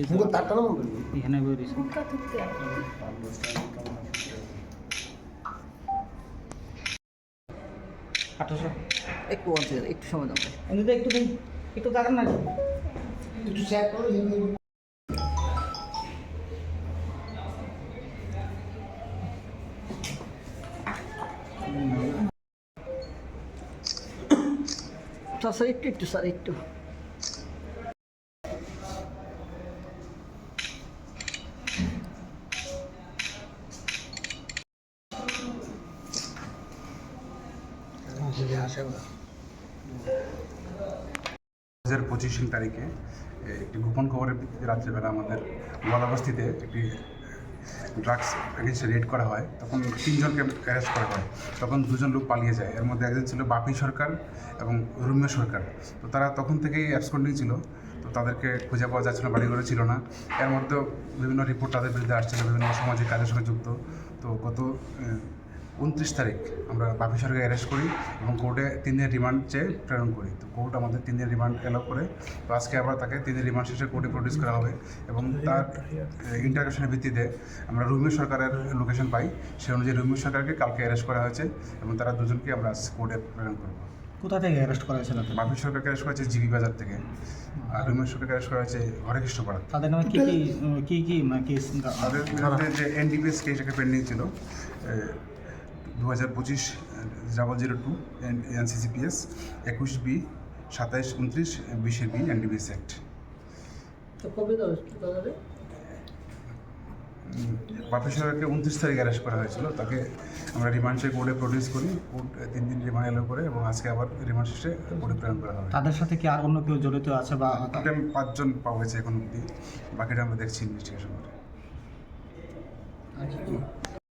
ఇంకో తట్టన ఉంటుంది ఎనభై আঠারোশো। একটু অঞ্চল একটু সময় দাও। কিন্তু একটু দিন একটু দাঁড়ান না একটু শেয়ার করো স্যার একটু একটু স্যার একটু। হাজার পঁচিশ তারিখে একটি গোপন খবরের ভিত্তিতে রাত্রেবেলা আমাদের গোয়ালাবস্তিতে একটি ড্রাগস এগেন্সে রেড করা হয়। তখন তিনজনকে অ্যারেস্ট করা হয়। তখন দুজন লোক পালিয়ে যায়। এর মধ্যে একজন ছিল বাপি সরকার এবং রুম্য সরকার। তো তারা তখন থেকেই অ্যাবসকন্ডিং ছিল। তো তাদেরকে খুঁজে পাওয়া যাচ্ছিল বাড়ি ঘরে ছিল না। এর মধ্যে বিভিন্ন রিপোর্ট তাদের বিরুদ্ধে আসছিল, বিভিন্ন সামাজিক কাজের সঙ্গে যুক্ত। তো গত উনত্রিশ তারিখ আমরা বাপি সরকারকে অ্যারেস্ট করি এবং কোর্টে তিন দিনের রিমান্ড চেয়ে প্রেরণ করি। তো কোর্ট আমাদের তিন দিনের রিমান্ড এলাও করে। তো আজকে আবার তাকে তিন দিন রিমান্ড শেষে কোর্টে প্রডিউস করা হবে এবং তার ইন্টারগ্রেশনের ভিত্তিতে আমরা রুমিও সরকারের লোকেশন পাই। সে অনুযায়ী রুমিও সরকারকে কালকে অ্যারেস্ট করা হয়েছে এবং তারা দুজনকে আমরা আজ কোর্টে প্রেরণ করব। কোথা থেকে অ্যারেস্ট করা হয়েছিল বাপি সরকারকে অ্যারেস্ট করা হয়েছে জিবি বাজার থেকে। আর রুমিও সরকারকে অ্যারেস্ট করা হয়েছে হরেকৃষ্ণপাড়া তাদের নামে কি কি কি কি কেস তাদের যে এনডিপিএস কেস একটা পেন্ডিং ছিল দু হাজার পঁচিশ ডাবল জিরো টু এনসিসিপিএস একুশ বি সাতাইশ উনত্রিশ বিশের বি এনডিপিএস অ্যাক্ট বাপি সরকারকে উনত্রিশ তারিখ অ্যারেস্ট করা হয়েছিল তাকে আমরা রিমান্ড শেষে কোর্টে প্রডিউস করি কোর্ট তিন দিন রিমান্ড এলো করে এবং আজকে আবার রিমান্ড শেষে কোর্টে প্রেরণ করা হবে। তাদের সাথে কি আর অন্য কেউ জড়িত আছে বা টোটাল পাঁচজন পাওয়া গেছে এখন অবধি বাকিটা আমরা দেখছি ইনভেস্টিগেশন করে। আচ্ছা।